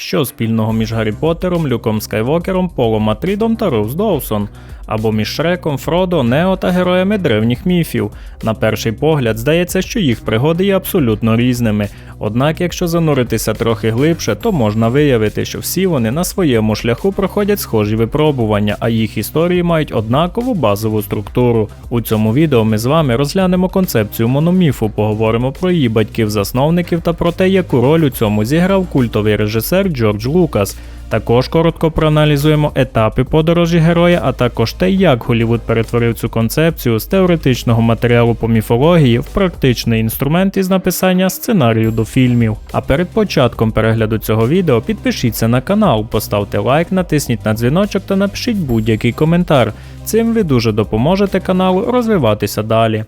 Що спільного між Гаррі Поттером, Люком Скайвокером, Полом Атрідом та Роуз Доусон, або між Шреком, Фродо, Нео та героями древніх міфів. На перший погляд здається, що їх пригоди є абсолютно різними. Однак, якщо зануритися трохи глибше, то можна виявити, що всі вони на своєму шляху проходять схожі випробування, а їх історії мають однакову базову структуру. У цьому відео ми з вами розглянемо концепцію мономіфу, поговоримо про її батьків-засновників та про те, яку роль у цьому зіграв культовий режисер Джордж Лукас. Також коротко проаналізуємо етапи подорожі героя, а також те, як Голівуд перетворив цю концепцію з теоретичного матеріалу по міфології в практичний інструмент із написання сценарію до фільмів. А перед початком перегляду цього відео підпишіться на канал, поставте лайк, натисніть на дзвіночок та напишіть будь-який коментар. Цим ви дуже допоможете каналу розвиватися далі.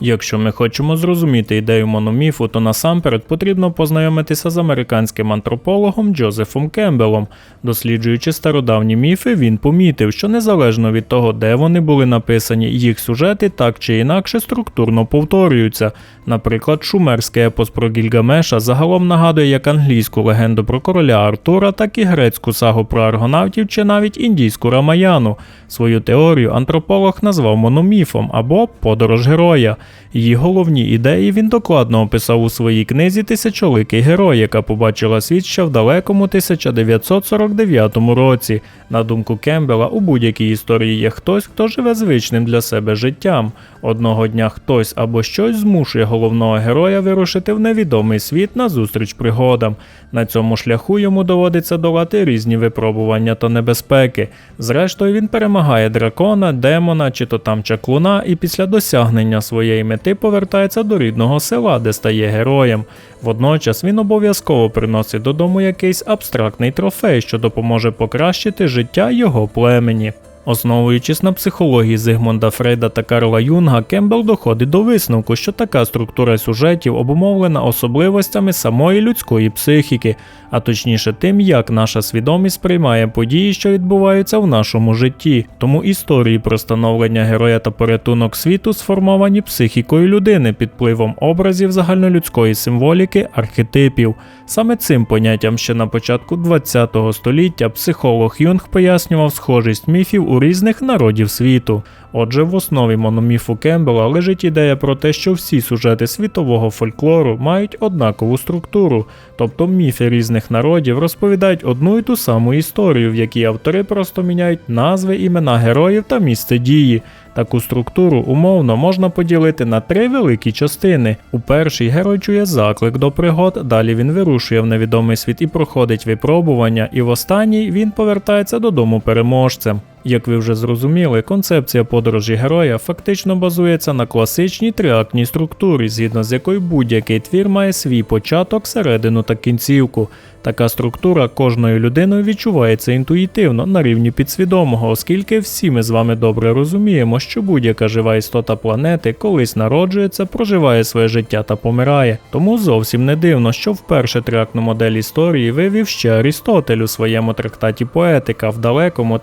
Якщо ми хочемо зрозуміти ідею мономіфу, то насамперед потрібно познайомитися з американським антропологом Джозефом Кембелом. Досліджуючи стародавні міфи, він помітив, що незалежно від того, де вони були написані, їх сюжети так чи інакше структурно повторюються. Наприклад, шумерський епос про Гільгамеша загалом нагадує як англійську легенду про короля Артура, так і грецьку сагу про аргонавтів чи навіть індійську рамаяну. Свою теорію антрополог назвав мономіфом або подорож героя. Її головні ідеї він докладно описав у своїй книзі Тисячоликий герой, яка побачила світ ще в далекому 1949 році. На думку Кембела, у будь-якій історії є хтось, хто живе звичним для себе життям. Одного дня хтось або щось змушує головного героя вирушити в невідомий світ назустріч пригодам. На цьому шляху йому доводиться долати різні випробування та небезпеки. Зрештою, він перемагає дракона, демона чи то там чаклуна, і після досягнення своєї мети повертається до рідного села, де стає героєм. Водночас він обов'язково приносить додому якийсь абстрактний трофей, що допоможе покращити життя його племені. Основуючись на психології Зигмунда Фрейда та Карла Юнга, Кембл доходить до висновку, що така структура сюжетів обумовлена особливостями самої людської психіки, а точніше тим, як наша свідомість сприймає події, що відбуваються в нашому житті. Тому історії про становлення героя та порятунок світу сформовані психікою людини під впливом образів загальнолюдської символіки, архетипів. Саме цим поняттям ще на початку ХХ століття психолог Юнг пояснював схожість міфів у різних народів світу. Отже, в основі мономіфу Кембела лежить ідея про те, що всі сюжети світового фольклору мають однакову структуру, тобто міфи різних народів розповідають одну і ту саму історію, в якій автори просто міняють назви, імена героїв та місце дії. Таку структуру умовно можна поділити на три великі частини. У першій герой чує заклик до пригод, далі він вирушує в невідомий світ і проходить випробування, і в останній він повертається додому переможцем. Як ви вже зрозуміли, концепція подорожі героя фактично базується на класичній триактній структурі, згідно з якою будь-який твір має свій початок, середину та кінцівку. Така структура кожною людиною відчувається інтуїтивно на рівні підсвідомого, оскільки всі ми з вами добре розуміємо, що будь-яка жива істота планети колись народжується, проживає своє життя та помирає. Тому зовсім не дивно, що вперше триактну модель історії вивів ще Арістотель у своєму трактаті Поетика в далекому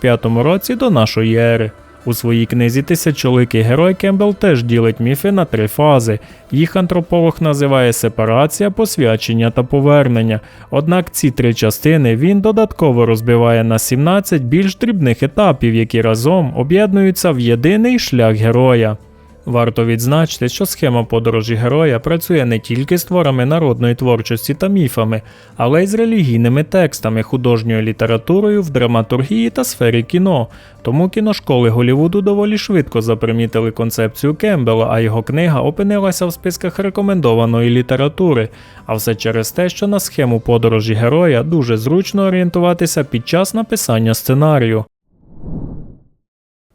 335 році до нашої ери. У своїй книзі Тисячоликий герой Кембл теж ділить міфи на три фази. Їх антрополог називає сепарація, посвячення та повернення. Однак ці три частини він додатково розбиває на 17 більш дрібних етапів, які разом об'єднуються в єдиний шлях героя. Варто відзначити, що схема подорожі героя працює не тільки з творами народної творчості та міфами, але й з релігійними текстами, художньою літературою в драматургії та сфері кіно. Тому кіношколи Голівуду доволі швидко запримітили концепцію Кембела, а його книга опинилася в списках рекомендованої літератури. А все через те, що на схему подорожі героя дуже зручно орієнтуватися під час написання сценарію.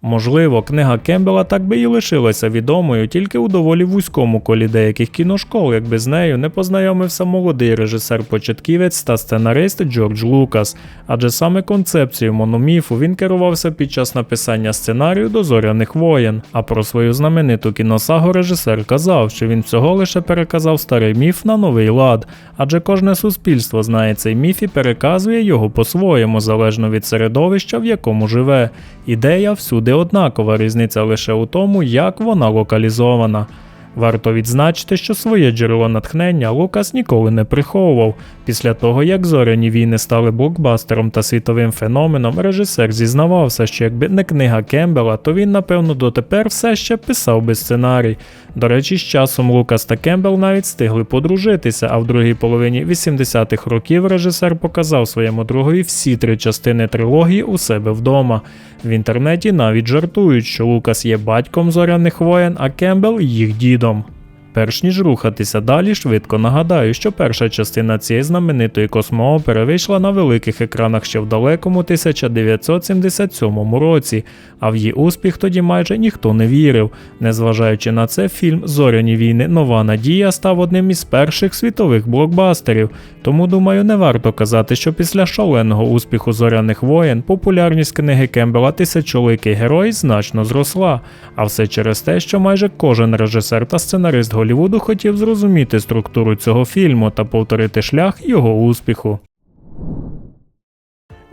Можливо, книга Кембела так би і лишилася відомою тільки у доволі вузькому колі деяких кіношкол, якби з нею не познайомився молодий режисер-початківець та сценарист Джордж Лукас, адже саме концепцією мономіфу він керувався під час написання сценарію до зоряних воєн. А про свою знамениту кіносагу режисер казав, що він всього лише переказав старий міф на новий лад, адже кожне суспільство знає цей міф і переказує його по-своєму, залежно від середовища, в якому живе. Ідея всюди однакова, різниця лише у тому, як вона локалізована. Варто відзначити, що своє джерело натхнення Лукас ніколи не приховував. Після того, як зоряні війни стали блокбастером та світовим феноменом, режисер зізнавався, що якби не книга Кембела, то він, напевно, дотепер все ще писав би сценарій. До речі, з часом Лукас та Кембел навіть встигли подружитися, а в другій половині 80-х років режисер показав своєму другові всі три частини трилогії у себе вдома. В інтернеті навіть жартують, що Лукас є батьком зоряних воєн, а Кембел їх дідом дом. Перш ніж рухатися далі, швидко нагадаю, що перша частина цієї знаменитої космоопери вийшла на великих екранах ще в далекому 1977 році, а в її успіх тоді майже ніхто не вірив. Незважаючи на це, фільм Зоряні війни Нова Надія став одним із перших світових блокбастерів. Тому думаю, не варто казати, що після шаленого успіху зоряних воєн популярність книги Кембела Тисячоликий герой значно зросла, а все через те, що майже кожен режисер та сценарист Голлівуду хотів зрозуміти структуру цього фільму та повторити шлях його успіху.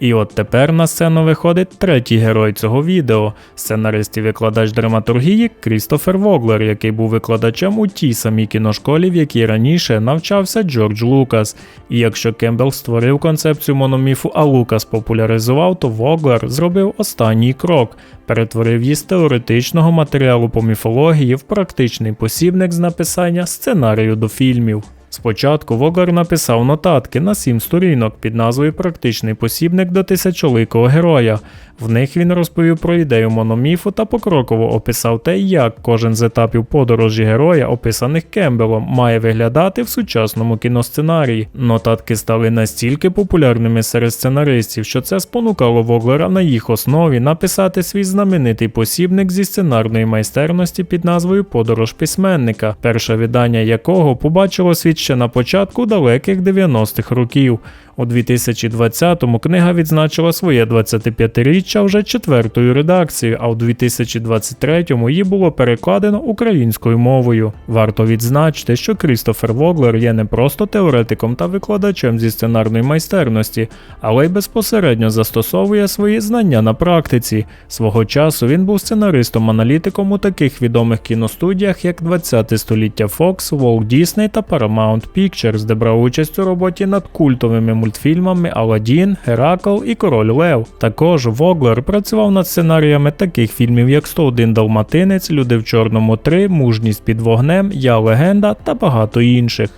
І от тепер на сцену виходить третій герой цього відео сценарист і викладач драматургії Крістофер Воглер, який був викладачем у тій самій кіношколі, в якій раніше навчався Джордж Лукас. І якщо Кембл створив концепцію мономіфу, а Лукас популяризував, то Воглер зробив останній крок, перетворив її з теоретичного матеріалу по міфології в практичний посібник з написання сценарію до фільмів. Спочатку Воглер написав нотатки на сім сторінок під назвою Практичний посібник до тисячоликого героя. В них він розповів про ідею мономіфу та покроково описав те, як кожен з етапів подорожі героя, описаних Кембелом, має виглядати в сучасному кіносценарії. Нотатки стали настільки популярними серед сценаристів, що це спонукало Воглера на їх основі написати свій знаменитий посібник зі сценарної майстерності під назвою Подорож письменника, перше видання якого побачило світ ще на початку далеких 90-х років. У 2020-му книга відзначила своє 25-річчя вже четвертою редакцією, а у 2023-му її було перекладено українською мовою. Варто відзначити, що Крістофер Воглер є не просто теоретиком та викладачем зі сценарної майстерності, але й безпосередньо застосовує свої знання на практиці. Свого часу він був сценаристом-аналітиком у таких відомих кіностудіях, як 20 століття Fox, Walt Disney та Paramount Pictures, де брав участь у роботі над культовими мультфільмами Аладдін, Геракл і Король Лев. Також Воглер працював над сценаріями таких фільмів, як 101 Далматинець, Люди в Чорному 3, Мужність під вогнем, Я легенда та багато інших.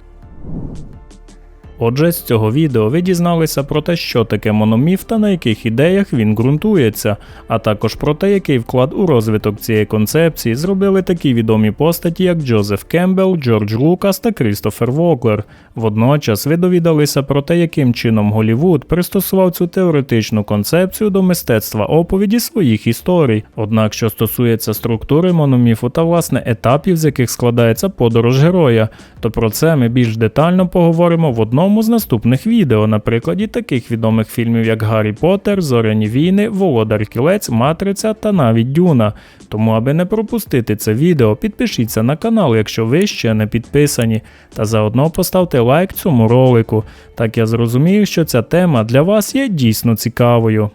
Отже, з цього відео ви дізналися про те, що таке мономіф та на яких ідеях він ґрунтується, а також про те, який вклад у розвиток цієї концепції зробили такі відомі постаті, як Джозеф Кембл, Джордж Лукас та Крістофер Воклер. Водночас ви довідалися про те, яким чином Голівуд пристосував цю теоретичну концепцію до мистецтва оповіді своїх історій. Однак, що стосується структури мономіфу та власне етапів, з яких складається подорож героя, то про це ми більш детально поговоримо в одному з наступних відео, на прикладі таких відомих фільмів, як Гаррі Поттер, Зоряні війни, Володар Кілець, Матриця та навіть Дюна. Тому, аби не пропустити це відео, підпишіться на канал, якщо ви ще не підписані, та заодно поставте лайк цьому ролику. Так я зрозумію, що ця тема для вас є дійсно цікавою.